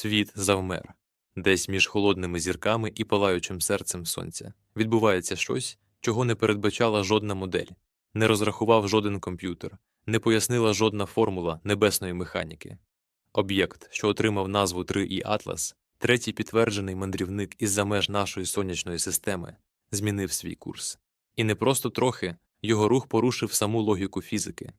Світ завмер. Десь між холодними зірками і палаючим серцем сонця відбувається щось, чого не передбачала жодна модель, не розрахував жоден комп'ютер, не пояснила жодна формула небесної механіки. Об'єкт, що отримав назву 3І Атлас, третій підтверджений мандрівник із-за меж нашої сонячної системи, змінив свій курс. І не просто трохи його рух порушив саму логіку фізики.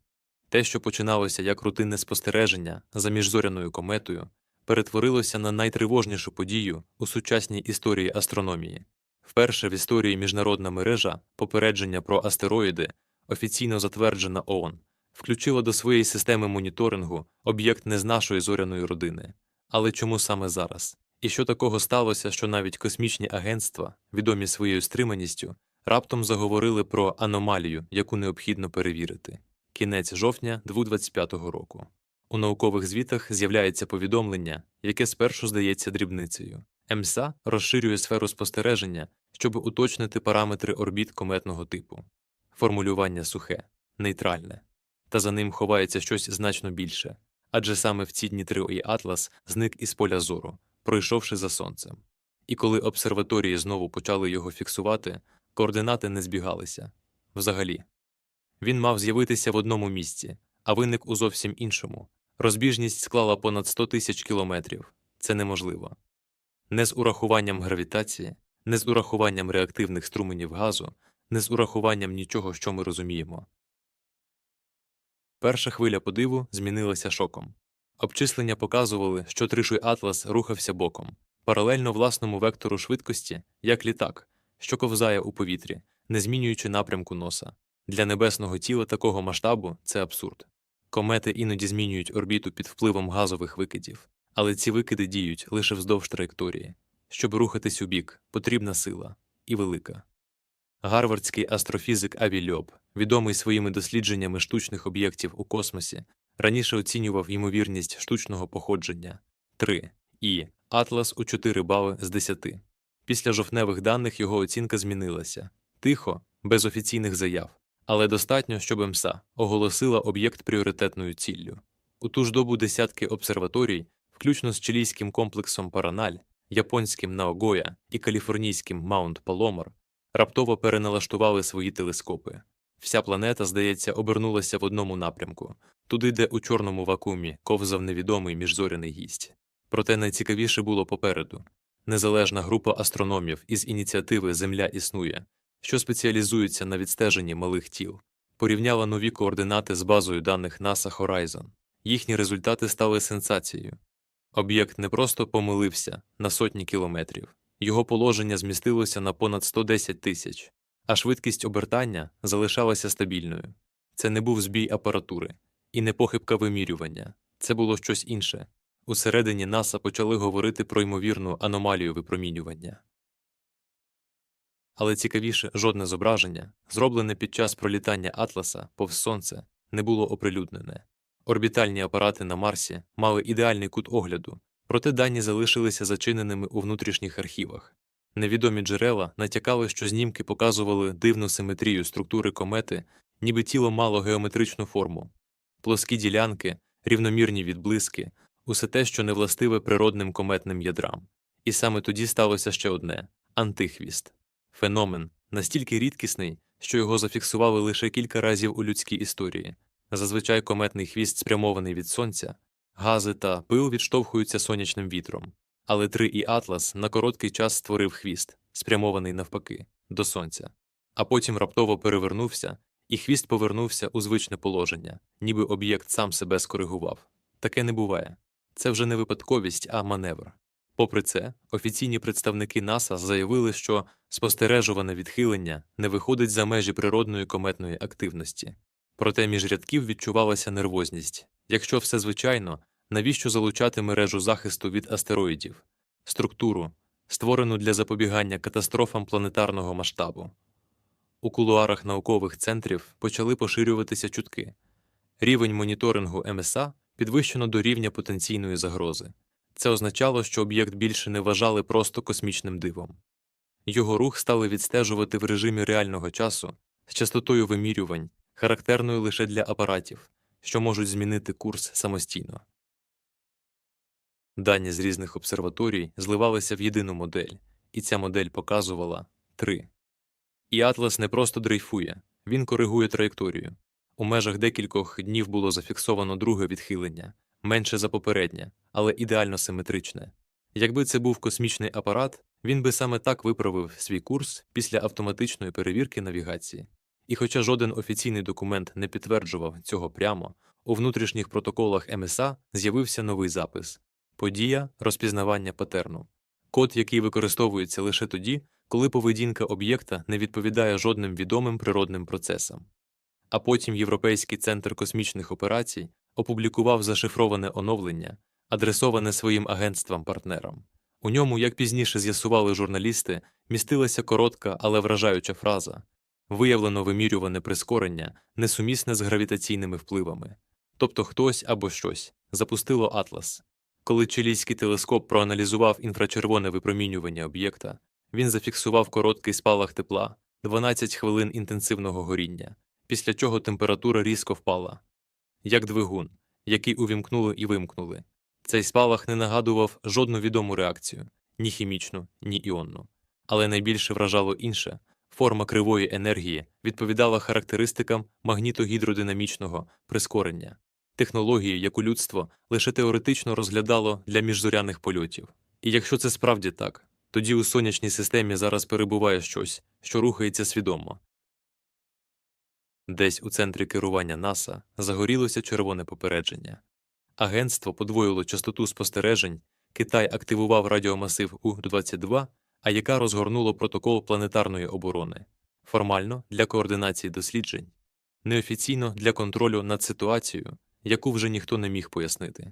Те, що починалося як рутинне спостереження за міжзоряною кометою, перетворилося на найтривожнішу подію у сучасній історії астрономії. Вперше в історії міжнародна мережа попередження про астероїди, офіційно затверджена ООН, включила до своєї системи моніторингу об'єкт не з нашої зоряної родини. Але чому саме зараз? І що такого сталося, що навіть космічні агентства, відомі своєю стриманістю, раптом заговорили про аномалію, яку необхідно перевірити. Кінець жовтня 2025 року. У наукових звітах з'являється повідомлення, яке спершу здається дрібницею. МСА розширює сферу спостереження, щоб уточнити параметри орбіт кометного типу. Формулювання сухе, нейтральне. Та за ним ховається щось значно більше. Адже саме в ці дні Триої Атлас зник із поля зору, пройшовши за сонцем. І коли обсерваторії знову почали його фіксувати, координати не збігалися. Взагалі. Він мав з'явитися в одному місці, а виник у зовсім іншому. Розбіжність склала понад 100 тисяч кілометрів. Це неможливо. Не з урахуванням гравітації, не з урахуванням реактивних струменів газу, не з урахуванням нічого, що ми розуміємо. Перша хвиля подиву змінилася шоком. Обчислення показували, що тришуй Атлас рухався боком, паралельно власному вектору швидкості, як літак, що ковзає у повітрі, не змінюючи напрямку носа. Для небесного тіла такого масштабу це абсурд. Комети іноді змінюють орбіту під впливом газових викидів, але ці викиди діють лише вздовж траєкторії. Щоб рухатись у бік, потрібна сила і велика. Гарвардський астрофізик Аві Льоб, відомий своїми дослідженнями штучних об'єктів у космосі, раніше оцінював ймовірність штучного походження 3 і Атлас у 4 бали з 10. Після жовтневих даних його оцінка змінилася тихо, без офіційних заяв, але достатньо, щоб МСА оголосила об'єкт пріоритетною ціллю. У ту ж добу десятки обсерваторій, включно з чилійським комплексом Параналь, японським Наогоя і каліфорнійським Маунт Паломар, раптово переналаштували свої телескопи. Вся планета, здається, обернулася в одному напрямку туди, де у чорному вакуумі ковзав невідомий міжзоряний гість. Проте найцікавіше було попереду незалежна група астрономів із ініціативи Земля існує, що спеціалізується на відстеженні малих тіл, порівняла нові координати з базою даних NASA Horizon. Їхні результати стали сенсацією. Об'єкт не просто помилився на сотні кілометрів, його положення змістилося на понад 110 тисяч, а швидкість обертання залишалася стабільною. Це не був збій апаратури і не похибка вимірювання, це було щось інше. Усередині НАСА почали говорити про ймовірну аномалію випромінювання. Але цікавіше, жодне зображення, зроблене під час пролітання Атласа повз сонце, не було оприлюднене. Орбітальні апарати на Марсі мали ідеальний кут огляду, проте дані залишилися зачиненими у внутрішніх архівах. Невідомі джерела натякали, що знімки показували дивну симетрію структури комети, ніби тіло мало геометричну форму, плоскі ділянки, рівномірні відблиски, усе те, що не властиве природним кометним ядрам. І саме тоді сталося ще одне антихвіст феномен настільки рідкісний, що його зафіксували лише кілька разів у людській історії. Зазвичай кометний хвіст спрямований від сонця, гази та пил відштовхуються сонячним вітром. Але 3 і Атлас на короткий час створив хвіст, спрямований навпаки, до сонця, а потім раптово перевернувся, і хвіст повернувся у звичне положення, ніби об'єкт сам себе скоригував. Таке не буває. Це вже не випадковість, а маневр. Попри це, офіційні представники НАСА заявили, що спостережуване відхилення не виходить за межі природної кометної активності. Проте між рядків відчувалася нервозність якщо все звичайно, навіщо залучати мережу захисту від астероїдів, структуру, створену для запобігання катастрофам планетарного масштабу. У кулуарах наукових центрів почали поширюватися чутки. Рівень моніторингу МСА підвищено до рівня потенційної загрози. Це означало, що об'єкт більше не вважали просто космічним дивом. Його рух стали відстежувати в режимі реального часу з частотою вимірювань, характерною лише для апаратів, що можуть змінити курс самостійно. Дані з різних обсерваторій зливалися в єдину модель, і ця модель показувала 3. І Атлас не просто дрейфує, він коригує траєкторію. У межах декількох днів було зафіксовано друге відхилення, менше за попереднє, але ідеально симетричне. Якби це був космічний апарат, він би саме так виправив свій курс після автоматичної перевірки навігації. І хоча жоден офіційний документ не підтверджував цього прямо, у внутрішніх протоколах МСА з'явився новий запис подія розпізнавання патерну, код, який використовується лише тоді, коли поведінка об'єкта не відповідає жодним відомим природним процесам. А потім Європейський центр космічних операцій опублікував зашифроване оновлення, адресоване своїм агентствам-партнерам. У ньому, як пізніше з'ясували журналісти, містилася коротка, але вражаюча фраза виявлено вимірюване прискорення, несумісне з гравітаційними впливами. Тобто хтось або щось запустило Атлас. Коли чилійський телескоп проаналізував інфрачервоне випромінювання об'єкта, він зафіксував короткий спалах тепла, 12 хвилин інтенсивного горіння, після чого температура різко впала. Як двигун, який увімкнули і вимкнули. Цей спалах не нагадував жодну відому реакцію ні хімічну, ні іонну. Але найбільше вражало інше форма кривої енергії відповідала характеристикам магнітогідродинамічного прискорення, технології, яку людство лише теоретично розглядало для міжзоряних польотів. І якщо це справді так, тоді у сонячній системі зараз перебуває щось, що рухається свідомо. Десь у центрі керування НАСА загорілося червоне попередження. Агентство подвоїло частоту спостережень, Китай активував радіомасив У-22, а яка розгорнуло протокол планетарної оборони, формально для координації досліджень, неофіційно для контролю над ситуацією, яку вже ніхто не міг пояснити.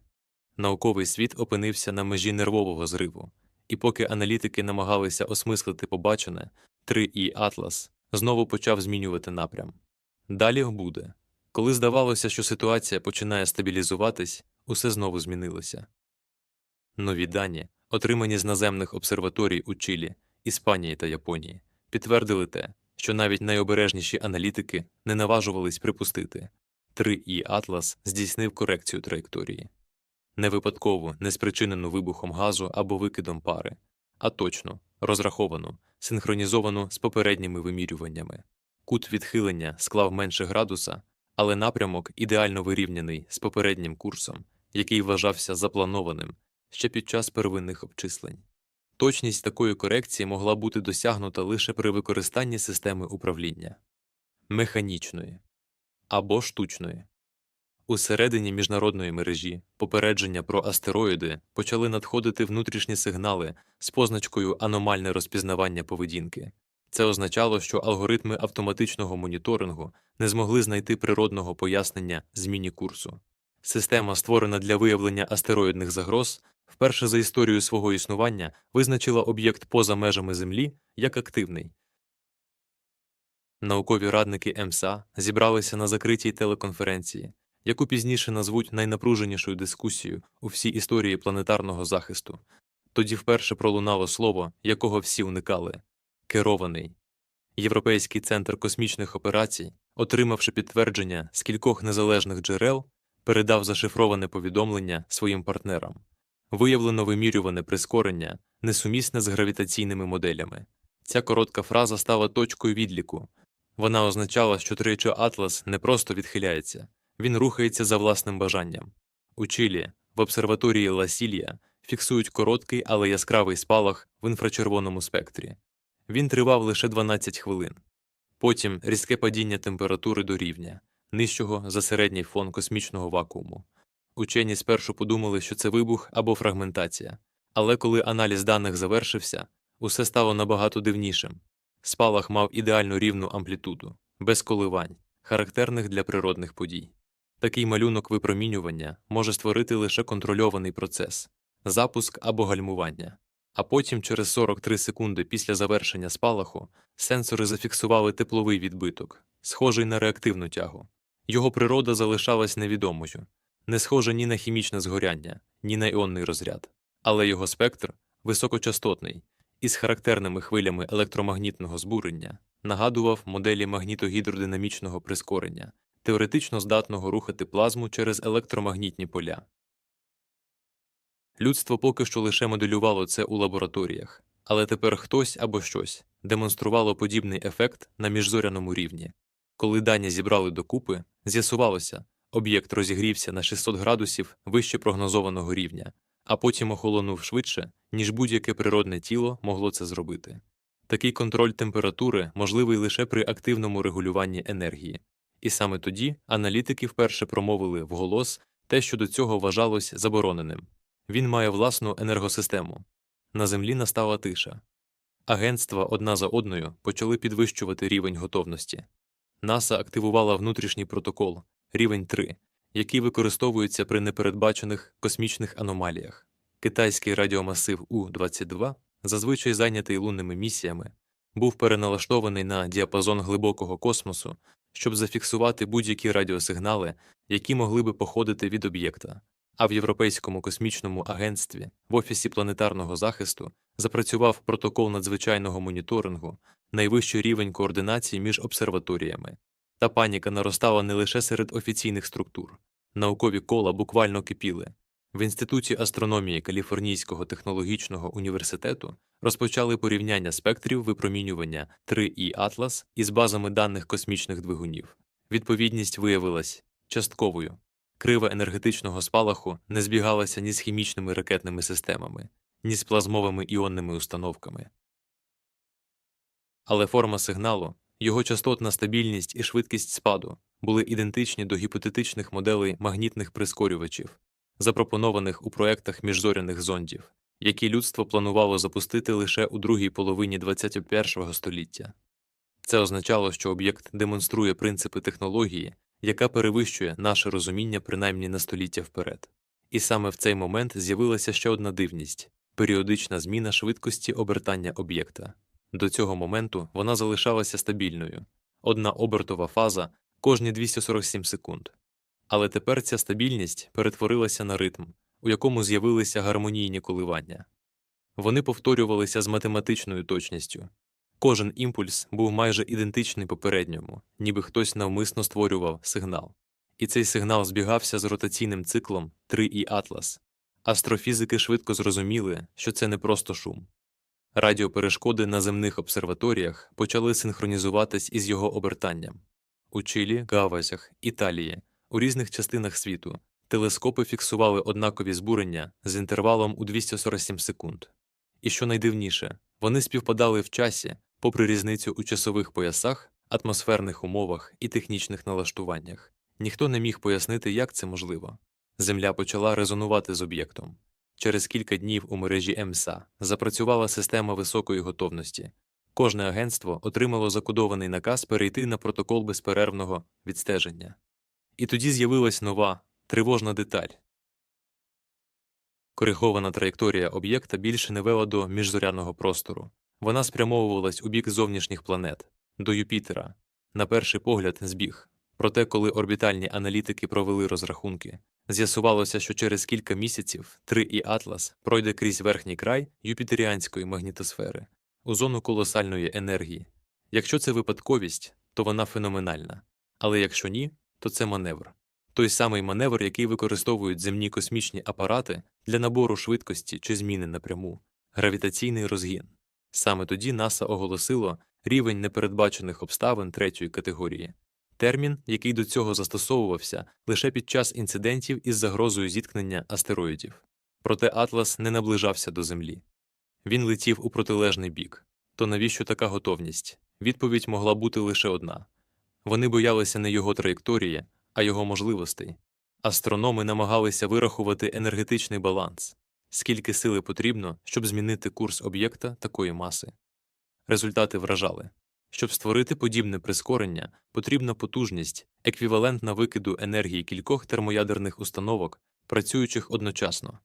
Науковий світ опинився на межі нервового зриву, і поки аналітики намагалися осмислити побачене, 3І Атлас знову почав змінювати напрям. Далі буде. Коли здавалося, що ситуація починає стабілізуватись, усе знову змінилося. Нові дані, отримані з наземних обсерваторій у Чилі, Іспанії та Японії, підтвердили те, що навіть найобережніші аналітики не наважувались припустити 3І Атлас здійснив корекцію траєкторії. Не випадкову, не спричинену вибухом газу або викидом пари, а точно, розраховану, синхронізовану з попередніми вимірюваннями. Кут відхилення склав менше градуса, але напрямок ідеально вирівняний з попереднім курсом, який вважався запланованим ще під час первинних обчислень. Точність такої корекції могла бути досягнута лише при використанні системи управління механічної або штучної. Усередині міжнародної мережі попередження про астероїди почали надходити внутрішні сигнали з позначкою аномальне розпізнавання поведінки. Це означало, що алгоритми автоматичного моніторингу не змогли знайти природного пояснення зміні курсу. Система, створена для виявлення астероїдних загроз, вперше за історію свого існування визначила об'єкт поза межами Землі як активний. Наукові радники МСА зібралися на закритій телеконференції, яку пізніше назвуть найнапруженішою дискусією у всій історії планетарного захисту. Тоді вперше пролунало слово, якого всі уникали керований. Європейський центр космічних операцій, отримавши підтвердження з кількох незалежних джерел, передав зашифроване повідомлення своїм партнерам. Виявлено вимірюване прискорення, несумісне з гравітаційними моделями. Ця коротка фраза стала точкою відліку. Вона означала, що тричі Атлас не просто відхиляється, він рухається за власним бажанням. У Чилі, в обсерваторії Ласілія, фіксують короткий, але яскравий спалах в інфрачервоному спектрі. Він тривав лише 12 хвилин. Потім різке падіння температури до рівня, нижчого за середній фон космічного вакууму. Учені спершу подумали, що це вибух або фрагментація, але коли аналіз даних завершився, усе стало набагато дивнішим. Спалах мав ідеально рівну амплітуду, без коливань, характерних для природних подій. Такий малюнок випромінювання може створити лише контрольований процес запуск або гальмування. А потім, через 43 секунди після завершення спалаху, сенсори зафіксували тепловий відбиток, схожий на реактивну тягу. Його природа залишалась невідомою, не схожа ні на хімічне згоряння, ні на іонний розряд, але його спектр високочастотний, із характерними хвилями електромагнітного збурення нагадував моделі магнітогідродинамічного прискорення, теоретично здатного рухати плазму через електромагнітні поля. Людство поки що лише моделювало це у лабораторіях, але тепер хтось або щось демонструвало подібний ефект на міжзоряному рівні. Коли дані зібрали докупи, з'ясувалося, об'єкт розігрівся на 600 градусів вище прогнозованого рівня, а потім охолонув швидше, ніж будь-яке природне тіло могло це зробити. Такий контроль температури можливий лише при активному регулюванні енергії, і саме тоді аналітики вперше промовили вголос те, що до цього вважалось забороненим. Він має власну енергосистему. На землі настала тиша. Агентства одна за одною почали підвищувати рівень готовності. НАСА активувала внутрішній протокол рівень 3, який використовується при непередбачених космічних аномаліях. Китайський радіомасив У-22, зазвичай зайнятий лунними місіями, був переналаштований на діапазон глибокого космосу, щоб зафіксувати будь-які радіосигнали, які могли би походити від об'єкта. А в Європейському космічному агентстві в Офісі планетарного захисту запрацював протокол надзвичайного моніторингу, найвищий рівень координації між обсерваторіями. Та паніка наростала не лише серед офіційних структур. Наукові кола буквально кипіли. В Інституті астрономії Каліфорнійського технологічного університету розпочали порівняння спектрів випромінювання 3І Атлас із базами даних космічних двигунів. Відповідність виявилась частковою. Крива енергетичного спалаху не збігалася ні з хімічними ракетними системами, ні з плазмовими іонними установками. Але форма сигналу, його частотна стабільність і швидкість спаду були ідентичні до гіпотетичних моделей магнітних прискорювачів, запропонованих у проектах міжзоряних зондів, які людство планувало запустити лише у другій половині 21 століття. Це означало, що об'єкт демонструє принципи технології, яка перевищує наше розуміння принаймні на століття вперед. І саме в цей момент з'явилася ще одна дивність періодична зміна швидкості обертання об'єкта. До цього моменту вона залишалася стабільною одна обертова фаза кожні 247 секунд. Але тепер ця стабільність перетворилася на ритм, у якому з'явилися гармонійні коливання. Вони повторювалися з математичною точністю. Кожен імпульс був майже ідентичний попередньому, ніби хтось навмисно створював сигнал. І цей сигнал збігався з ротаційним циклом 3І Атлас. Астрофізики швидко зрозуміли, що це не просто шум. Радіоперешкоди на земних обсерваторіях почали синхронізуватись із його обертанням. У Чилі, Гавазях, Італії, у різних частинах світу телескопи фіксували однакові збурення з інтервалом у 247 секунд. І що найдивніше, вони співпадали в часі, попри різницю у часових поясах, атмосферних умовах і технічних налаштуваннях. Ніхто не міг пояснити, як це можливо. Земля почала резонувати з об'єктом. Через кілька днів у мережі МСА запрацювала система високої готовності. Кожне агентство отримало закодований наказ перейти на протокол безперервного відстеження. І тоді з'явилась нова тривожна деталь. Коригована траєкторія об'єкта більше не вела до міжзоряного простору. Вона спрямовувалась у бік зовнішніх планет, до Юпітера, на перший погляд, збіг. Проте, коли орбітальні аналітики провели розрахунки, з'ясувалося, що через кілька місяців 3І Атлас пройде крізь верхній край юпітеріанської магнітосфери у зону колосальної енергії. Якщо це випадковість, то вона феноменальна, але якщо ні, то це маневр. Той самий маневр, який використовують земні космічні апарати для набору швидкості чи зміни напряму, гравітаційний розгін. Саме тоді НАСА оголосило рівень непередбачених обставин третьої категорії, термін, який до цього застосовувався лише під час інцидентів із загрозою зіткнення астероїдів. Проте Атлас не наближався до Землі. Він летів у протилежний бік. То навіщо така готовність? Відповідь могла бути лише одна вони боялися не його траєкторії, а його можливостей. Астрономи намагалися вирахувати енергетичний баланс, скільки сили потрібно, щоб змінити курс об'єкта такої маси. Результати вражали. Щоб створити подібне прискорення, потрібна потужність, еквівалентна викиду енергії кількох термоядерних установок, працюючих одночасно.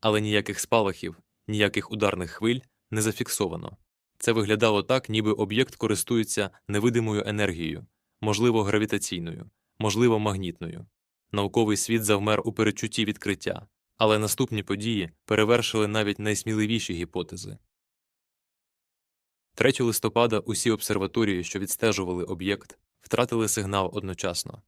Але ніяких спалахів, ніяких ударних хвиль не зафіксовано. Це виглядало так, ніби об'єкт користується невидимою енергією, можливо, гравітаційною, можливо, магнітною. Науковий світ завмер у передчутті відкриття, але наступні події перевершили навіть найсміливіші гіпотези. 3 листопада усі обсерваторії, що відстежували об'єкт, втратили сигнал одночасно.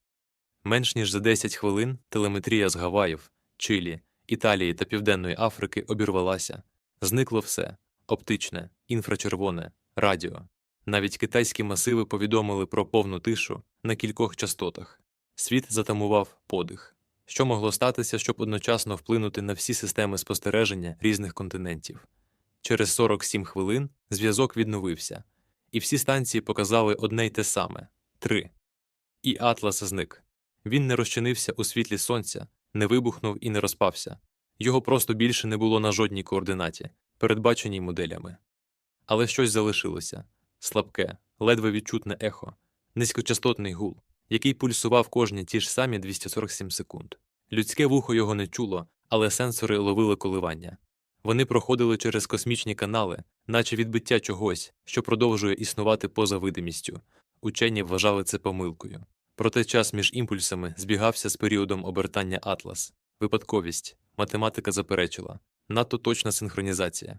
Менш ніж за 10 хвилин телеметрія з Гаваїв, Чилі, Італії та Південної Африки обірвалася. Зникло все оптичне, інфрачервоне, радіо. Навіть китайські масиви повідомили про повну тишу на кількох частотах. Світ затамував подих. Що могло статися, щоб одночасно вплинути на всі системи спостереження різних континентів? Через 47 хвилин зв'язок відновився, і всі станції показали одне й те саме три. І Атлас зник. Він не розчинився у світлі сонця, не вибухнув і не розпався. Його просто більше не було на жодній координаті, передбаченій моделями. Але щось залишилося слабке, ледве відчутне ехо, низькочастотний гул, який пульсував кожні ті ж самі 247 секунд. Людське вухо його не чуло, але сенсори ловили коливання. Вони проходили через космічні канали, наче відбиття чогось, що продовжує існувати поза видимістю. Учені вважали це помилкою. Проте час між імпульсами збігався з періодом обертання Атлас. Випадковість, математика заперечила, надто точна синхронізація.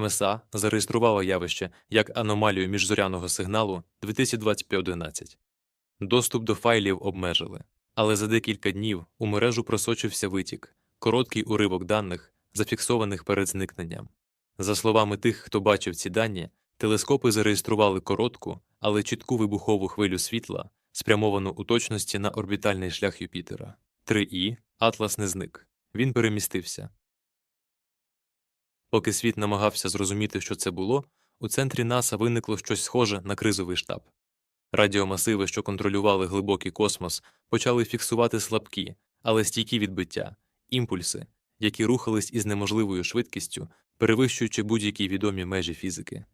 МСА зареєструвала явище як аномалію міжзоряного сигналу 2025-11. Доступ до файлів обмежили. Але за декілька днів у мережу просочився витік, короткий уривок даних, зафіксованих перед зникненням. За словами тих, хто бачив ці дані, телескопи зареєстрували коротку, але чітку вибухову хвилю світла, спрямовану у точності на орбітальний шлях Юпітера. 3І Атлас не зник. Він перемістився. Поки світ намагався зрозуміти, що це було, у центрі НАСА виникло щось схоже на кризовий штаб. Радіомасиви, що контролювали глибокий космос, почали фіксувати слабкі, але стійкі відбиття, імпульси, які рухались із неможливою швидкістю, перевищуючи будь-які відомі межі фізики.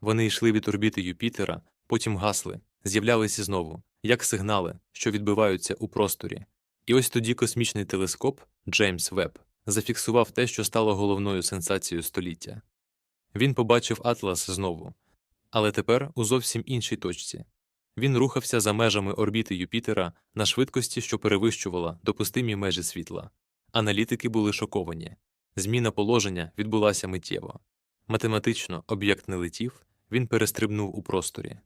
Вони йшли від орбіти Юпітера, потім гасли, з'являлися знову, як сигнали, що відбиваються у просторі. І ось тоді космічний телескоп Джеймс Веб зафіксував те, що стало головною сенсацією століття. Він побачив Атлас знову, але тепер у зовсім іншій точці. Він рухався за межами орбіти Юпітера на швидкості, що перевищувала допустимі межі світла. Аналітики були шоковані. Зміна положення відбулася миттєво. Математично об'єкт не летів, він перестрибнув у просторі.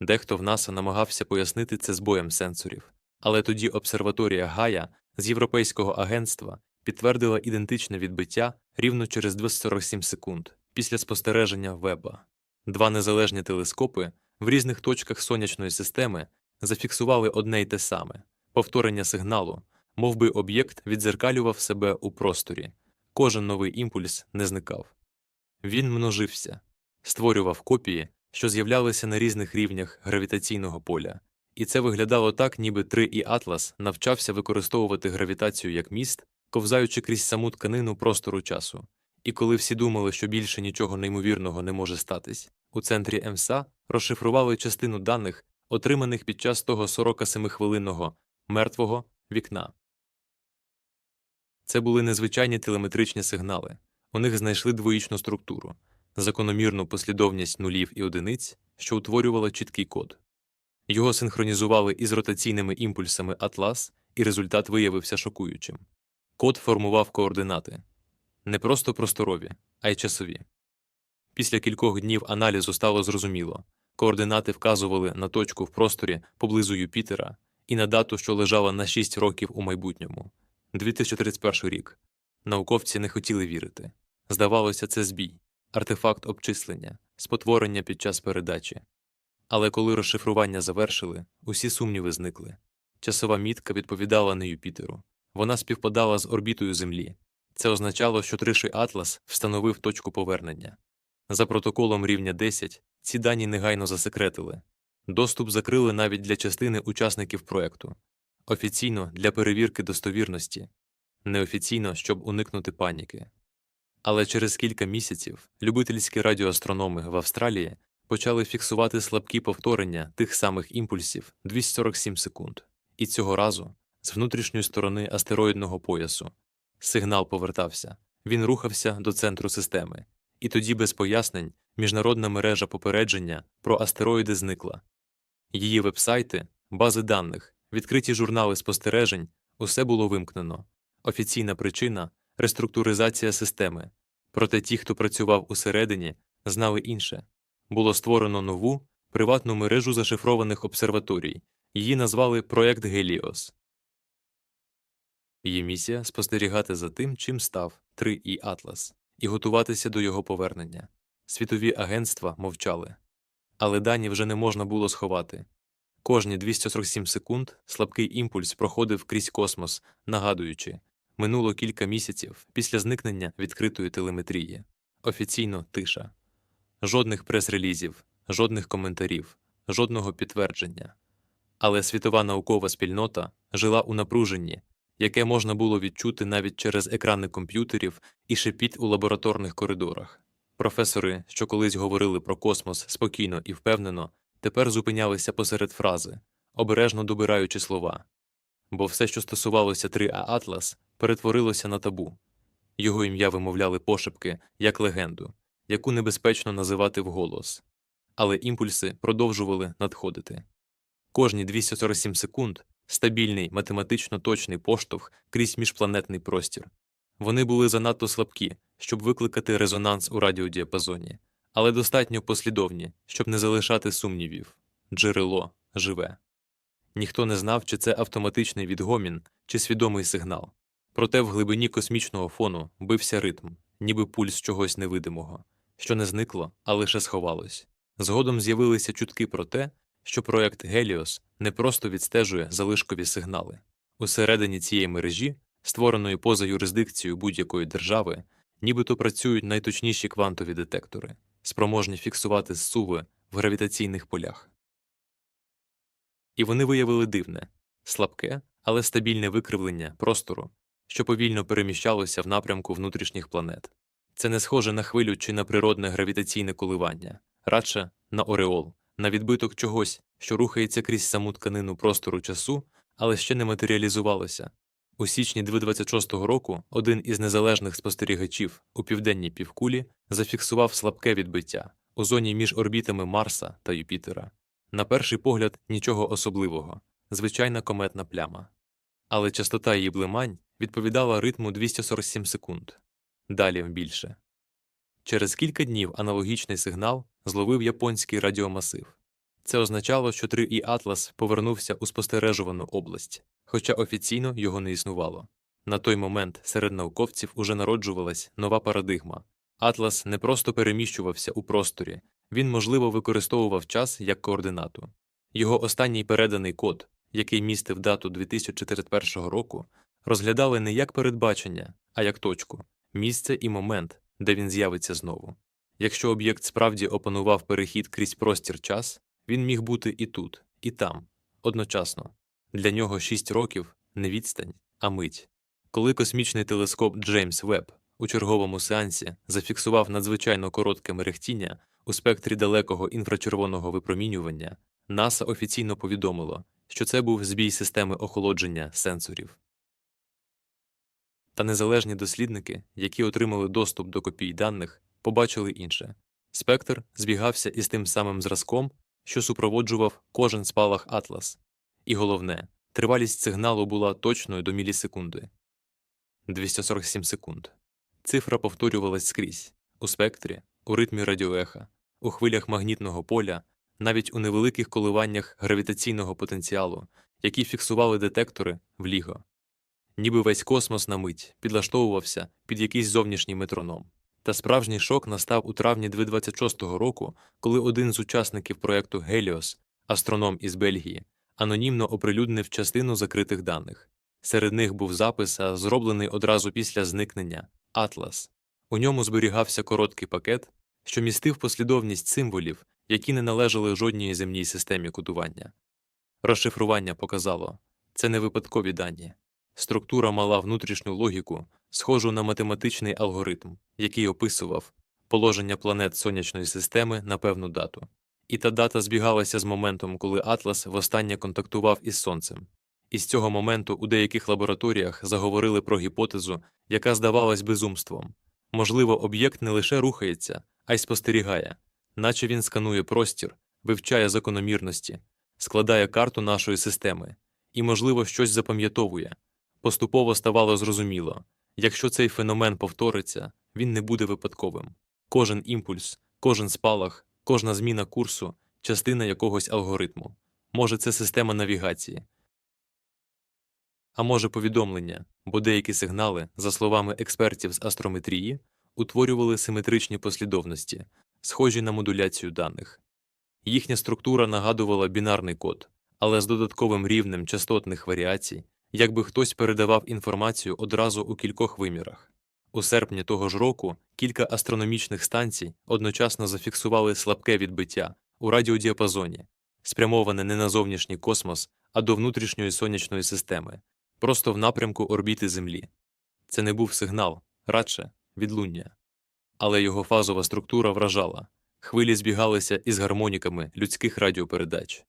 Дехто в НАСА намагався пояснити це збоєм сенсорів, але тоді обсерваторія Гая з Європейського агентства підтвердила ідентичне відбиття рівно через 247 секунд після спостереження Веба. Два незалежні телескопи в різних точках сонячної системи зафіксували одне й те саме повторення сигналу, мов би об'єкт відзеркалював себе у просторі, кожен новий імпульс не зникав. Він множився, створював копії, що з'являлися на різних рівнях гравітаційного поля, і це виглядало так, ніби 3І Атлас навчався використовувати гравітацію як міст, ковзаючи крізь саму тканину простору часу. І коли всі думали, що більше нічого неймовірного не може статись, у центрі МСА розшифрували частину даних, отриманих під час того 47-хвилинного мертвого вікна. Це були незвичайні телеметричні сигнали. У них знайшли двоїчну структуру, закономірну послідовність нулів і одиниць, що утворювала чіткий код. Його синхронізували із ротаційними імпульсами Атлас, і результат виявився шокуючим. Код формував координати не просто просторові, а й часові. Після кількох днів аналізу стало зрозуміло координати вказували на точку в просторі поблизу Юпітера і на дату, що лежала на 6 років у майбутньому 2031 рік. Науковці не хотіли вірити. Здавалося, це збій, артефакт обчислення, спотворення під час передачі. Але коли розшифрування завершили, усі сумніви зникли. Часова мітка відповідала не Юпітеру, вона співпадала з орбітою Землі. Це означало, що триший Атлас встановив точку повернення. За протоколом рівня 10 ці дані негайно засекретили. Доступ закрили навіть для частини учасників проекту, офіційно для перевірки достовірності, неофіційно, щоб уникнути паніки. Але через кілька місяців любительські радіоастрономи в Австралії почали фіксувати слабкі повторення тих самих імпульсів 247 секунд, і цього разу з внутрішньої сторони астероїдного поясу. Сигнал повертався, він рухався до центру системи, і тоді без пояснень міжнародна мережа попередження про астероїди зникла. Її вебсайти, бази даних, відкриті журнали спостережень усе було вимкнено. Офіційна причина реструктуризація системи. Проте ті, хто працював усередині, знали інше було створено нову приватну мережу зашифрованих обсерваторій. Її назвали Проект Геліос. Її місія спостерігати за тим, чим став 3І Атлас, і готуватися до його повернення. Світові агентства мовчали. Але дані вже не можна було сховати. Кожні 247 секунд слабкий імпульс проходив крізь космос, нагадуючи минуло кілька місяців після зникнення відкритої телеметрії. Офіційно тиша. Жодних прес-релізів, жодних коментарів, жодного підтвердження. Але світова наукова спільнота жила у напруженні, яке можна було відчути навіть через екрани комп'ютерів і шепіт у лабораторних коридорах. Професори, що колись говорили про космос спокійно і впевнено, тепер зупинялися посеред фрази, обережно добираючи слова. Бо все, що стосувалося 3А Атлас, перетворилося на табу. Його ім'я вимовляли пошепки, як легенду, яку небезпечно називати вголос. Але імпульси продовжували надходити. Кожні 247 секунд стабільний математично точний поштовх крізь міжпланетний простір. Вони були занадто слабкі, щоб викликати резонанс у радіодіапазоні, але достатньо послідовні, щоб не залишати сумнівів джерело живе. Ніхто не знав, чи це автоматичний відгомін, чи свідомий сигнал. Проте в глибині космічного фону бився ритм, ніби пульс чогось невидимого, що не зникло, а лише сховалось. Згодом з'явилися чутки про те, що проект Геліос не просто відстежує залишкові сигнали. Усередині цієї мережі, створеної поза юрисдикцією будь-якої держави, нібито працюють найточніші квантові детектори, спроможні фіксувати зсуви в гравітаційних полях. І вони виявили дивне, слабке, але стабільне викривлення простору, що повільно переміщалося в напрямку внутрішніх планет. Це не схоже на хвилю чи на природне гравітаційне коливання, радше на ореол, на відбиток чогось, що рухається крізь саму тканину простору часу, але ще не матеріалізувалося. У січні 2026 року один із незалежних спостерігачів у південній півкулі зафіксував слабке відбиття у зоні між орбітами Марса та Юпітера. На перший погляд нічого особливого, звичайна кометна пляма. Але частота її блимань відповідала ритму 247 секунд. Далі більше. Через кілька днів аналогічний сигнал зловив японський радіомасив. Це означало, що 3І Атлас повернувся у спостережувану область, хоча офіційно його не існувало. На той момент серед науковців уже народжувалась нова парадигма. Атлас не просто переміщувався у просторі, він, можливо, використовував час як координату. Його останній переданий код, який містив дату 2041 року, розглядали не як передбачення, а як точку, місце і момент, де він з'явиться знову. Якщо об'єкт справді опанував перехід крізь простір час, він міг бути і тут, і там, одночасно. Для нього шість років не відстань, а мить. Коли космічний телескоп Джеймс Веб у черговому сеансі зафіксував надзвичайно коротке мерехтіння у спектрі далекого інфрачервоного випромінювання, НАСА офіційно повідомило, що це був збій системи охолодження сенсорів. Та незалежні дослідники, які отримали доступ до копій даних, побачили інше спектр збігався із тим самим зразком, що супроводжував кожен спалах Атлас, і головне, тривалість сигналу була точною до мілісекунди 247 секунд. Цифра повторювалась скрізь у спектрі, у ритмі радіоеха, у хвилях магнітного поля, навіть у невеликих коливаннях гравітаційного потенціалу, які фіксували детектори в ліго. Ніби весь космос на мить підлаштовувався під якийсь зовнішній метроном. Та справжній шок настав у травні 2026 року, коли один з учасників проекту Геліос, астроном із Бельгії, анонімно оприлюднив частину закритих даних. Серед них був запис, зроблений одразу після зникнення Атлас. У ньому зберігався короткий пакет, що містив послідовність символів, які не належали жодній земній системі кодування. Розшифрування показало це не випадкові дані. Структура мала внутрішню логіку, схожу на математичний алгоритм, який описував положення планет сонячної системи на певну дату. І та дата збігалася з моментом, коли Атлас востаннє контактував із Сонцем. І з цього моменту у деяких лабораторіях заговорили про гіпотезу, яка здавалась безумством. Можливо, об'єкт не лише рухається, а й спостерігає, наче він сканує простір, вивчає закономірності, складає карту нашої системи і, можливо, щось запам'ятовує. Поступово ставало зрозуміло якщо цей феномен повториться, він не буде випадковим. Кожен імпульс, кожен спалах, кожна зміна курсу частина якогось алгоритму. Може, це система навігації, а може повідомлення, бо деякі сигнали, за словами експертів з астрометрії, утворювали симетричні послідовності, схожі на модуляцію даних. Їхня структура нагадувала бінарний код, але з додатковим рівнем частотних варіацій, якби хтось передавав інформацію одразу у кількох вимірах. У серпні того ж року кілька астрономічних станцій одночасно зафіксували слабке відбиття у радіодіапазоні, спрямоване не на зовнішній космос, а до внутрішньої сонячної системи, просто в напрямку орбіти Землі. Це не був сигнал, радше відлуння. Але його фазова структура вражала, хвилі збігалися із гармоніками людських радіопередач.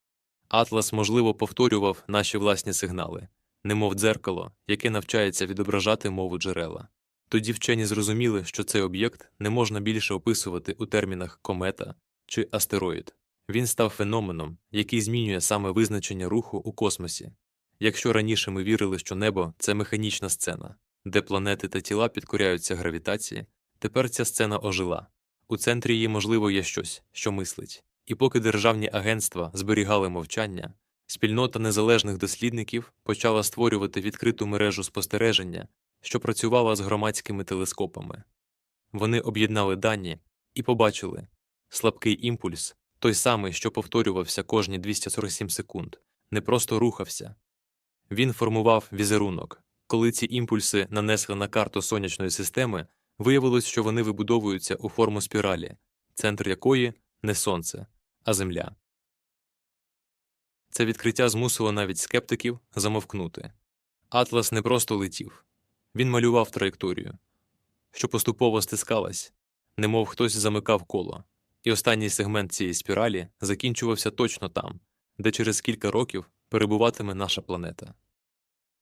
Атлас, можливо, повторював наші власні сигнали, немов дзеркало, яке навчається відображати мову джерела. Тоді вчені зрозуміли, що цей об'єкт не можна більше описувати у термінах комета чи астероїд. Він став феноменом, який змінює саме визначення руху у космосі. Якщо раніше ми вірили, що небо це механічна сцена, де планети та тіла підкоряються гравітації, тепер ця сцена ожила. У центрі її, можливо, є щось, що мислить. І поки державні агентства зберігали мовчання, спільнота незалежних дослідників почала створювати відкриту мережу спостереження, що працювала з громадськими телескопами. Вони об'єднали дані і побачили слабкий імпульс, той самий, що повторювався кожні 247 секунд, не просто рухався. Він формував візерунок. Коли ці імпульси нанесли на карту сонячної системи, виявилось, що вони вибудовуються у форму спіралі, центр якої не сонце, а земля. Це відкриття змусило навіть скептиків замовкнути. Атлас не просто летів, він малював траєкторію, що поступово стискалась, немов хтось замикав коло, і останній сегмент цієї спіралі закінчувався точно там, де через кілька років перебуватиме наша планета.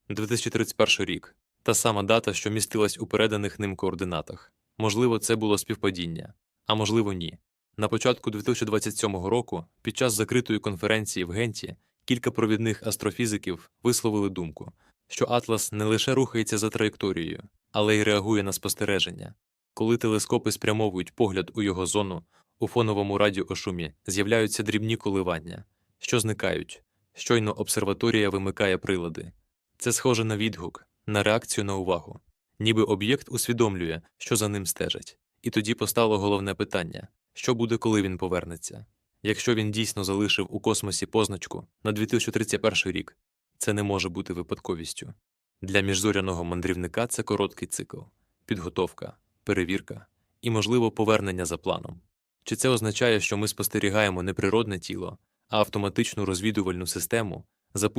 2031 рік та сама дата, що містилась у переданих ним координатах. Можливо, це було співпадіння, а можливо, ні. На початку 2027 року, під час закритої конференції в Генті, кілька провідних астрофізиків висловили думку, що Атлас не лише рухається за траєкторією, але й реагує на спостереження. Коли телескопи спрямовують погляд у його зону, у фоновому радіошумі з'являються дрібні коливання, що зникають. Щойно обсерваторія вимикає прилади. Це схоже на відгук, на реакцію на увагу, ніби об'єкт усвідомлює, що за ним стежать. І тоді постало головне питання що буде, коли він повернеться? Якщо він дійсно залишив у космосі позначку на 2031 рік, це не може бути випадковістю. Для міжзоряного мандрівника це короткий цикл, підготовка, перевірка і, можливо, повернення за планом. Чи це означає, що ми спостерігаємо не природне тіло, а автоматичну розвідувальну систему,